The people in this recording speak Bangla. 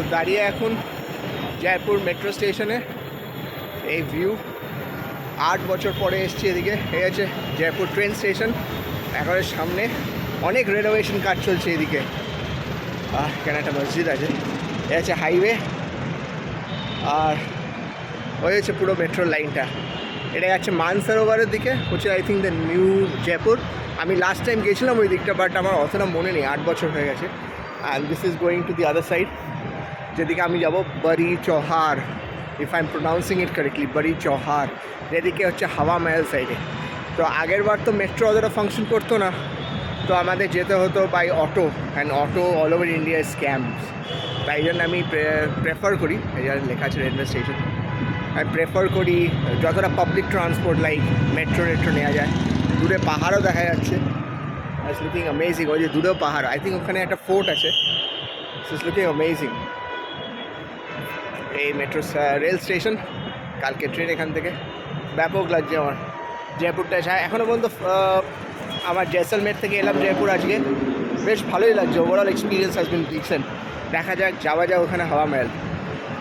তো দাঁড়িয়ে এখন জয়পুর মেট্রো স্টেশনে এই ভিউ আট বছর পরে এসছি এদিকে। এই আছে জয়পুর ট্রেন স্টেশন একেবারে সামনে অনেক রেনোভেশন কাজ চলছে এদিকে। এখানে একটা মসজিদ আছে। এই আছে হাইওয়ে আর ওই হচ্ছে পুরো মেট্রো লাইনটা এটা যাচ্ছে মানসরোবরের দিকে হচ্ছে I think the new Jaipur আমি লাস্ট টাইম গেছিলাম ওই দিকটা বাট আমার অতটা মনে নেই। আট বছর হয়ে গেছে। And this is going to the other side যেদিকে আমি যাব Badi Chauhar if I am pronouncing it correctly Badi Chauhar. যেদিকে হচ্ছে হাওয়া মহল সাইডে তো আগের বার তো মেট্রো অতটা ফাংশন করতো না। তো আমাদের যেতে হতো by auto and auto all over India scams তাই জন্য আমি প্রেফার করি, এই জন্য লেখা আছে রেলওয়ে স্টেশন আমি প্রেফার করি যতটা পাবলিক ট্রান্সপোর্ট লাইক মেট্রো টেট্রো নেওয়া যায়। দূরে পাহাড়ও দেখা যাচ্ছে। ইটস লুকিং অ্যামেজিং ওই যে দূরেও পাহাড়। আই থিঙ্ক ওখানে একটা ফোর্ট আছে। ইটস লুকিং অ্যামেজিং এই মেট্রো রেল স্টেশন কালকে ট্রেন এখান থেকে। ব্যাপক লাগছে আমার। জয়পুরটা এসে এখনও পর্যন্ত আমার জয়সলমের থেকে এলাম জয়পুর আজকে। বেশ ভালোই লাগছে। ওভারঅল এক্সপিরিয়েন্স আসবেন বিন দেখা যাক, যাওয়া যাক ওখানে, হাওয়া মহল।